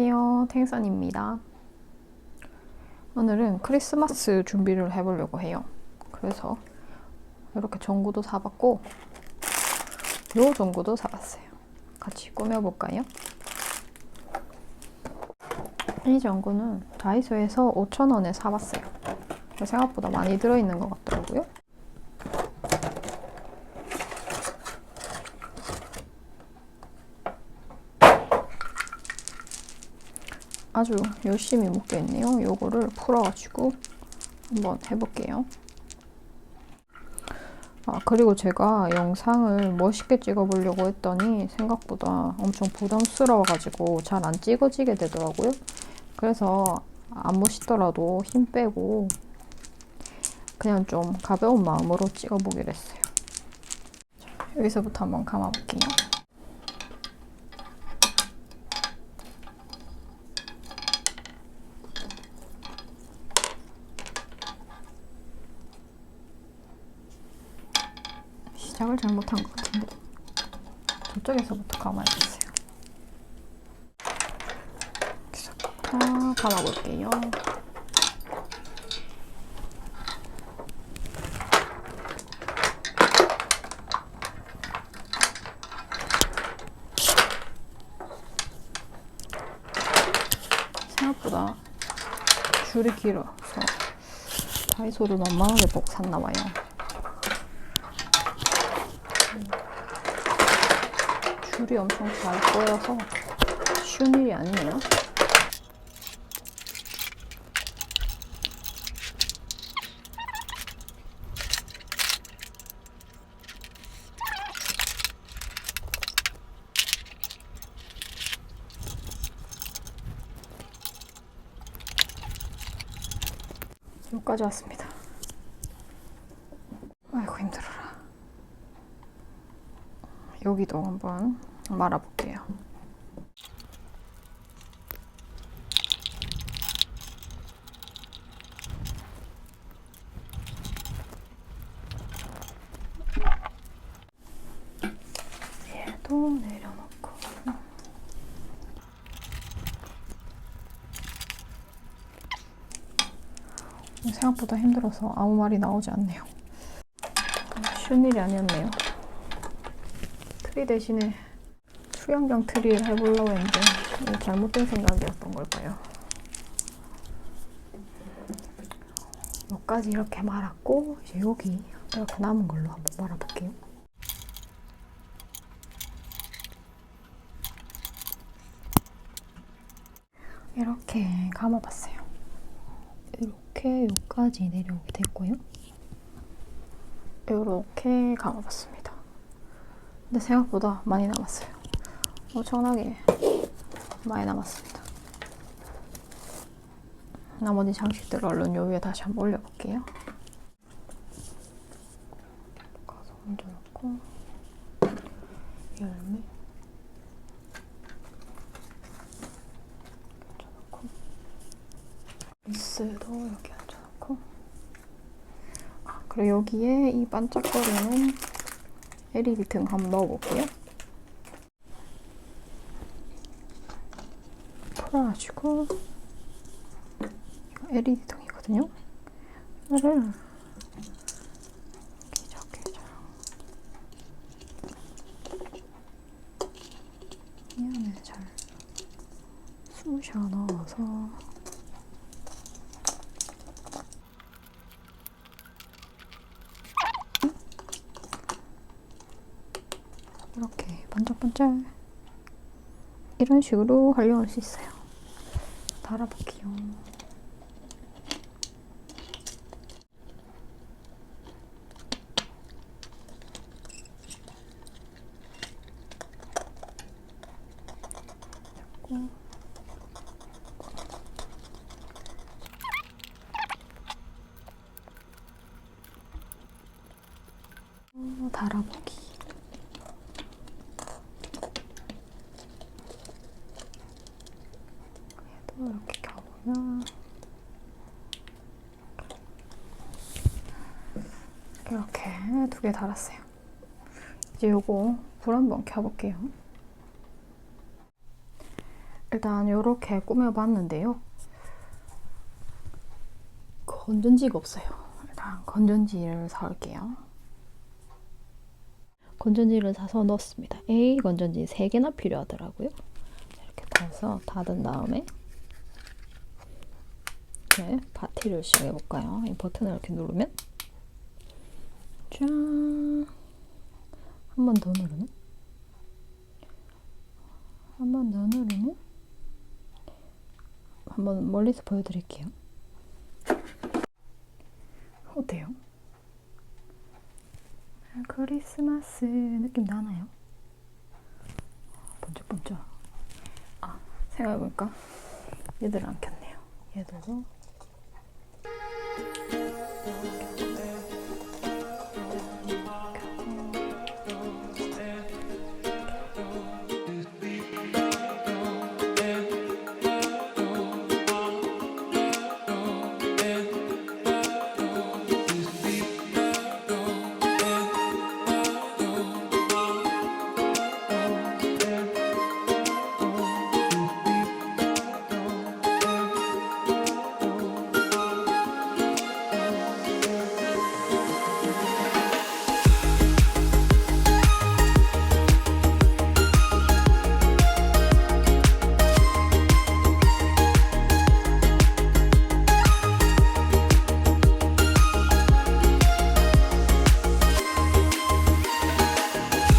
안녕하세요. 탱선입니다. 오늘은 크리스마스 준비를 해보려고 해요. 그래서 이렇게 전구도 사봤고 요 전구도 사봤어요. 같이 꾸며볼까요? 이 전구는 다이소에서 5,000원에 사봤어요. 생각보다 많이 들어있는 것 같더라고요. 아주 열심히 묶여 있네요. 요거를 풀어가지고 한번 해볼게요. 아, 그리고 제가 영상을 멋있게 찍어보려고 했더니 생각보다 엄청 부담스러워가지고 잘 안 찍어지게 되더라고요. 그래서 안 멋있더라도 힘 빼고 그냥 좀 가벼운 마음으로 찍어보기로 했어요. 자, 여기서부터 한번 감아볼게요. 시작을 잘못한 것 같은데 저쪽에서부터 감아야겠어요. 여기서부터 감아볼게요. 생각보다 줄이 길어서 다이소를 만만하게 복 샀나봐요. 줄이 엄청 잘 꼬여서 쉬운 일이 아니네요. 여기까지 왔습니다. 아이고 힘들어라. 여기도 한번 말아볼게요. 얘도 내려놓고 생각보다 힘들어서 아무 말이 나오지 않네요. 쉬운 일이 아니었네요. 트리 대신에 수영장 트리를 해보려고 했는데 잘못된 생각이었던 걸까요? 여기까지 이렇게 말았고 이제 여기 이렇게 남은 걸로 한번 말아볼게요. 이렇게 감아봤어요. 이렇게 여기까지 내려오게 됐고요. 이렇게 감아봤습니다. 근데 생각보다 많이 남았어요. 엄청나게 많이 남았습니다. 나머지 장식들을 얼른 요 위에 다시 한번 올려볼게요. 가서 얹어놓고 열매 얹어놓고 리스도 여기 얹어놓고 아, 그리고 여기에 이 반짝거리는 LED 등 한번 넣어볼게요. 풀어가지고 LED 등이거든요. 이거를 기적기적 이 안에 잘 쑤셔 넣어서 이렇게 반짝반짝 이런 식으로 활용할 수 있어요. 달아볼게요. 어, 달아보기. 얘도 이렇게 켜보면 이렇게 두 개 달았어요. 이제 요거 불 한번 켜볼게요. 일단 이렇게 꾸며봤는데요. 건전지가 없어요. 일단 건전지를 사올게요. 건전지를 사서 넣었습니다. A 건전지 3개나 필요하더라고요. 이렇게 타서 닫은 다음에 이렇게 바티를 시작해 볼까요? 이 버튼을 이렇게 누르면 짠! 한 번 더 누르면 한 번 더 누르면 한번 멀리서 보여드릴게요. 어때요? 크리스마스 느낌 나나요? 번쩍번쩍. 아, 생각해보니까 얘들 안 켰네요. 얘들도